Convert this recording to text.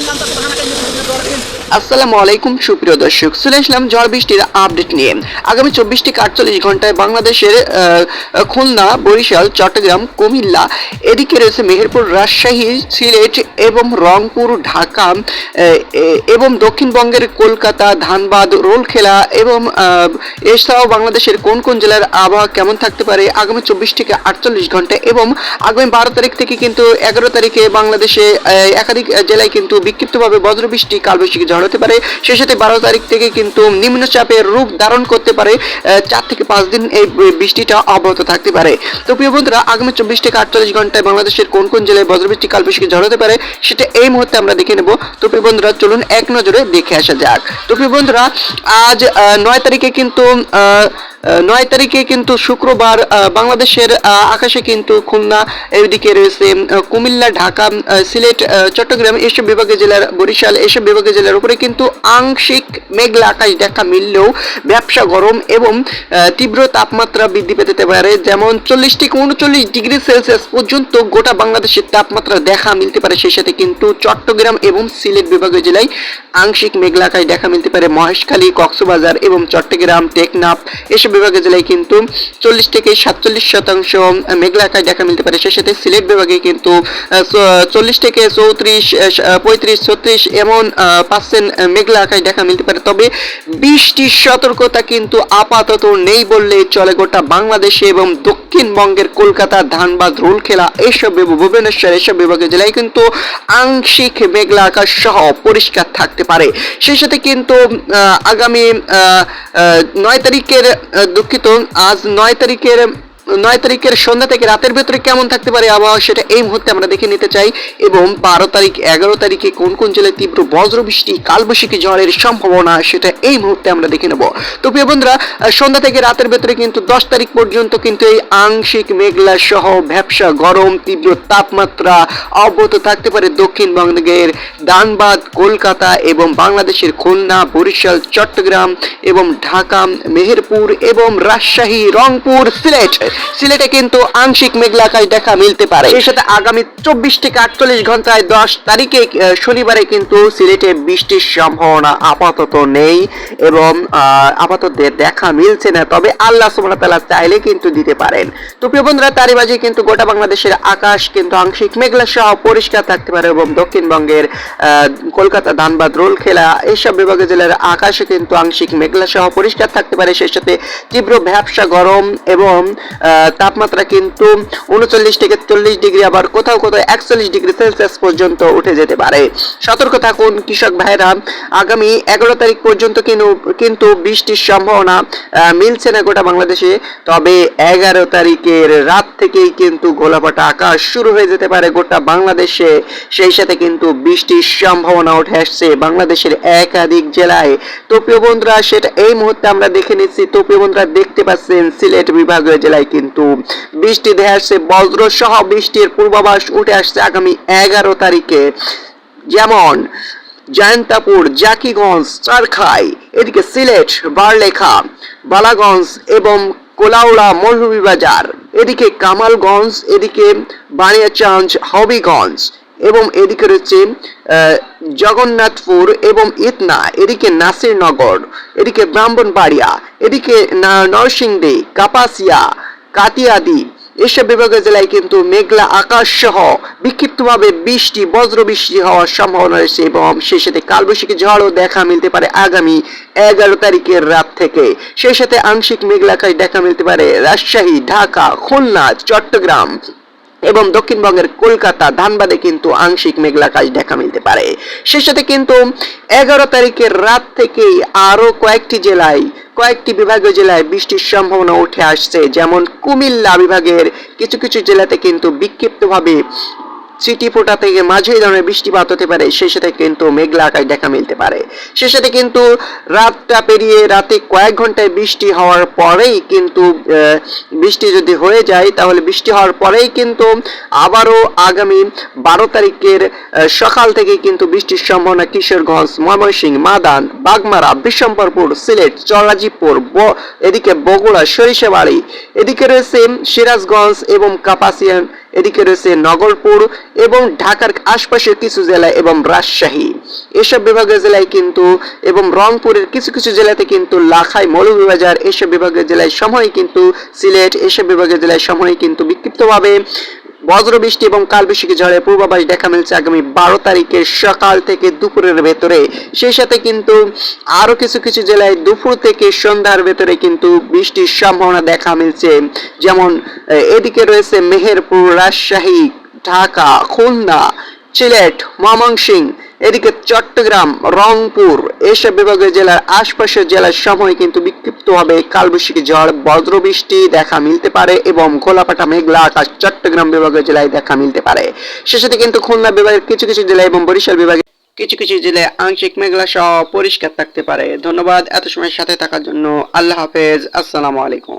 nañ naan sax tax na kañ আসসালামু আলাইকুম, সুপ্রিয় দর্শক। চলে আসলাম ঝড় বৃষ্টির আপডেট নিয়ে। আগামী চব্বিশ থেকে আটচল্লিশ ঘন্টায় বাংলাদেশের খুলনা, বরিশাল, চট্টগ্রাম, কুমিল্লা, এদিকে রয়েছে মেহেরপুর, রাজশাহী, সিলেট এবং রংপুর, ঢাকা এবং দক্ষিণবঙ্গের কলকাতা, ধানবাদ, রোলখেলা এবং এছাড়াও বাংলাদেশের কোন কোন জেলার আবহাওয়া কেমন থাকতে পারে আগামী চব্বিশ থেকে আটচল্লিশ ঘন্টায় এবং আগামী বারো তারিখ থেকে কিন্তু এগারো তারিখে বাংলাদেশে একাধিক জেলায় কিন্তু বিক্ষিপ্তভাবে বজ্রবৃষ্টি, কালবৈশাখী ঝড় হতে পারে। সেই সাথে বারো তারিখ থেকে কিন্তু নিম্নচাপের রূপ ধারণ করতে পারে। চার থেকে পাঁচ দিন এই বৃষ্টিটা অব্যাহত থাকতে পারে। তো প্রিয় বন্ধুরা, আগামী চব্বিশ থেকে আটচল্লিশ ঘন্টায় বাংলাদেশের কোন কোন জেলায় বজ্রবৃষ্টি কালবৈশাখী ঝড় হতে পারে, সেটা এই মুহূর্তে আমরা দেখে নেব। তো প্রিয় বন্ধুরা, চলুন এক নজরে দেখে আসা যাক। তো প্রিয় বন্ধুরা, আজ নয় তারিখে কিন্তু নয় তারিখে কিন্তু শুক্রবার বাংলাদেশের আকাশে কিন্তু খুলনা, এদিকে রয়েছে কুমিল্লা, ঢাকা সিলেট চট্টগ্রাম, এসব বিভাগীয় জেলার বরিশাল, এসব বিভাগীয় জেলার উপরে কিন্তু আংশিক মেঘলা আকাশ দেখা মিললেও ব্যবসা গরম এবং তীব্র তাপমাত্রা বৃদ্ধি পেতে পারে। যেমন চল্লিশ থেকে উনচল্লিশ ডিগ্রি সেলসিয়াস পর্যন্ত গোটা বাংলাদেশের তাপমাত্রা দেখা মিলতে পারে। সেই সাথে কিন্তু চট্টগ্রাম এবং সিলেট বিভাগীয় জেলায় আংশিক মেঘলা আকাশ দেখা মিলতে পারে। মহেশখালী, কক্সবাজার এবং চট্টগ্রাম, টেকনাফ, এসব বিভাগীয় জেলায় কিন্তু চল্লিশ থেকে সাতচল্লিশ শতাংশ মেঘলা আকাশ দেখা মিলতে পারে। সেই সাথে সিলেট বিভাগে কিন্তু চল্লিশ থেকে চৌত্রিশ পঁয়ত্রিশ, ছত্রিশ এমন পার্সেন্ট মেঘলা আকাশ দেখা মিলতে পারে। তবে বৃষ্টির সতর্কতা কিন্তু আপাতত নেই বললে চলে গোটা বাংলাদেশে এবং দক্ষিণবঙ্গের কলকাতা ধানবাদ রুলখেলা বিভাগ- ভুবনেশ্বর এসব বিভাগের জেলায় কিন্তু আংশিক মেঘলা আকাশ সহ পরিষ্কার থাকতে পারে। সেই সাথে কিন্তু আগামী নয় তারিখের দুঃখিত, আজ নয় তারিখের নয় তারিখের সন্ধ্যা থেকে রাতের ভেতরে কেমন থাকতে পারে আবহাওয়া সেটা এই মুহূর্তে আমরা দেখে নিতে চাই। এবং বারো তারিখ, এগারো তারিখে কোন কোন জেলায় তীব্র বজ্রবৃষ্টি, কালবৈশাখী ঝড়ের সম্ভাবনা সেটা এই মুহূর্তে আমরা দেখে নেব। তো প্রিয় বন্ধুরা সন্ধ্যা থেকে রাতের ভেতরে কিন্তু দশ তারিখ পর্যন্ত কিন্তু এই আংশিক মেঘলা সহ ভ্যাবসা গরম, তীব্র তাপমাত্রা অব্যাহত থাকতে পারে দক্ষিণবঙ্গের দানবাদ, কলকাতা এবং বাংলাদেশের খুলনা, বরিশাল, চট্টগ্রাম এবং ঢাকা, মেহেরপুর এবং রাজশাহী, রংপুর, সিলেট। সিলেটে কিন্তু আংশিক মেঘলা দেখা মিলতে পারে। এর সাথে আগামী চব্বিশ থেকে আটচল্লিশ ঘন্টায় দশ তারিখে শনিবারে কিন্তু সিলেটে বৃষ্টির সম্ভাবনা আপাতত নেই এবং আপাতত দেখা মিলছে না। তবে আল্লাহ সুবহানাহু চাইলে কিন্তু দিতে পারেন। তো প্রিয় বন্ধুরা, তারই মাঝে কিন্তু গোটা বাংলাদেশের আকাশ কিন্তু আংশিক মেঘলা সহ পরিষ্কার থাকতে পারে এবং দক্ষিণবঙ্গের কলকাতা ধানবাদ রোল খেলা এইসব বিভাগীয় জেলার আকাশে কিন্তু আংশিক মেঘলা সহ পরিষ্কার থাকতে পারে। সেই সাথে তীব্র ভ্যাবসা গরম এবং তাপমাত্রা কিন্তু উনচল্লিশ থেকে চল্লিশ ডিগ্রি, আবার কোথাও কোথাও একচল্লিশ ডিগ্রি সেলসিয়াস পর্যন্ত উঠে যেতে পারে। সতর্ক থাকুন কৃষক ভাইরা, আগামী এগারো তারিখ পর্যন্ত কিন্তু কিন্তু বৃষ্টির সম্ভাবনা মিলছে না গোটা বাংলাদেশে। তবে এগারো তারিখের রাত থেকেই কিন্তু গোলাপাটা আকাশ শুরু হয়ে যেতে পারে গোটা বাংলাদেশে। সেই সাথে কিন্তু বৃষ্টির সম্ভাবনা উঠে আসছে বাংলাদেশের একাধিক জেলায়। তো প্রিয় বন্ধুরা, সেটা এই মুহূর্তে আমরা দেখে নিচ্ছি। তো প্রিয় বন্ধুরা, দেখতে পাচ্ছেন সিলেট বিভাগীয় জেলায় কিন্তু বৃষ্টি দেখা আসছে বজ্র সহ বৃষ্টির পূর্বাভাস উঠে আসছে আগামী এগারো তারিখে। যেমন জয়ন্তাপুর জাকিগঞ্জ, চারখাই, এদিকে সিলেট, বারলেখা, বালাগঞ্জ এবং কোলাউড়া, মৌলভীবাজার। এদিকে কামালগঞ্জ, এদিকে বানিয়াচাঞ্জ হবিগঞ্জ এবং এদিকে রয়েছে জগন্নাথপুর এবং ইতনা। এদিকে নাসিরনগর, এদিকে ব্রাহ্মণবাড়িয়া, এদিকে নরসিংদী, কাপাসিয়া কাতিয়াদি। এসব বিভাগের জেলায় কিন্তু মেঘলা আকাশ সহ বিক্ষিপ্তভাবে বৃষ্টি বজ্র বৃষ্টি হওয়ার সম্ভাবনা রয়েছে এবং সেই সাথে কালবৈশাখী ঝড়ও দেখা মিলতে পারে আগামী এগারো তারিখের রাত থেকে। সেই সাথে আংশিক মেঘলা আকাশ দেখা মিলতে পারে রাজশাহী, ঢাকা, খুলনা, চট্টগ্রাম এবং দক্ষিণবঙ্গের কলকাতা, ধানবাদে কিন্তু আংশিক মেঘলা আকাশ দেখা মিলতে পারে। সেই সাথে কিন্তু এগারো তারিখের রাত থেকেই আরও কয়েকটি জেলায় কয়েকটি বিভাগীয় জেলায় বৃষ্টির সম্ভাবনা উঠে আসছে, যেমন কুমিল্লা বিভাগের কিছু কিছু জেলাতে কিন্তু বিক্ষিপ্তভাবে সিটি ফোটা থেকে মাঝারি ধরনের বৃষ্টিপাত হতে পারে সেই সাথে কিন্তু মেঘলা আকাশ দেখা মিলতে পারে। সেই সাথে কিন্তু রাতটা পেরিয়ে রাতে কয়েক ঘন্টায় বৃষ্টি হওয়ার পরেই কিন্তু বৃষ্টি যদি হয়ে যায়, তাহলে বৃষ্টি হওয়ার পরেই কিন্তু আবারও আগামী বারো তারিখের সকাল থেকে কিন্তু বৃষ্টির সম্ভাবনা কিশোরগঞ্জ, ময়মনসিংহ, মাদান, বাগমারা, বিশ্বম্বরপুর, সিলেট চরাজিপুর এদিকে বগুড়া, সরিষাবাড়ি, এদিকে রয়েছে সিরাজগঞ্জ এবং কাপাসিয়ান এদিকে রয়েছে নগরপুর এবং ঢাকার আশপাশের কিছু জেলা এবং রাজশাহী। এসব বিভাগের জেলায় কিন্তু এবং রংপুরের কিছু কিছু জেলাতে কিন্তু লাখাই মৌলভীবাজার, এসব বিভাগের জেলায় সময় কিন্তু সিলেট, এসব বিভাগের জেলায় সময় কিন্তু বিক্ষিপ্তভাবে বজ্রবৃষ্টি এবং কালবৈশাখী ঝড়ের পূর্বাভাস দেখা মিলছে আগামী বারো তারিখের সকাল থেকে দুপুরের ভেতরে। সেই সাথে কিন্তু আরও কিছু কিছু জেলায় দুপুর থেকে সন্ধ্যার ভেতরে কিন্তু বৃষ্টির সম্ভাবনা দেখা মিলছে। যেমন এদিকে রয়েছে মেহেরপুর, রাজশাহী, ঢাকা, খুলনা, সিলেট, ময়মনসিংহ এদিকে চট্টগ্রাম, রংপুর এসব বিভাগের জেলার আশপাশের জেলার সময় কিন্তু বিক্ষিপ্তভাবে কালবৈশাখী ঝড়, বজ্রবৃষ্টি দেখা মিলতে পারে এবং ঘোলাপাটা মেঘলা আকাশ চট্টগ্রাম বিভাগের জেলায় দেখা মিলতে পারে। সে সাথে কিন্তু খুলনা বিভাগের কিছু কিছু জেলা এবং বরিশাল বিভাগে কিছু কিছু জেলায় আংশিক মেঘলা সহ পরিষ্কার থাকতে পারে। ধন্যবাদ এত সময় সাথে থাকার জন্য। আল্লাহ হাফেজ। আসসালামু আলাইকুম।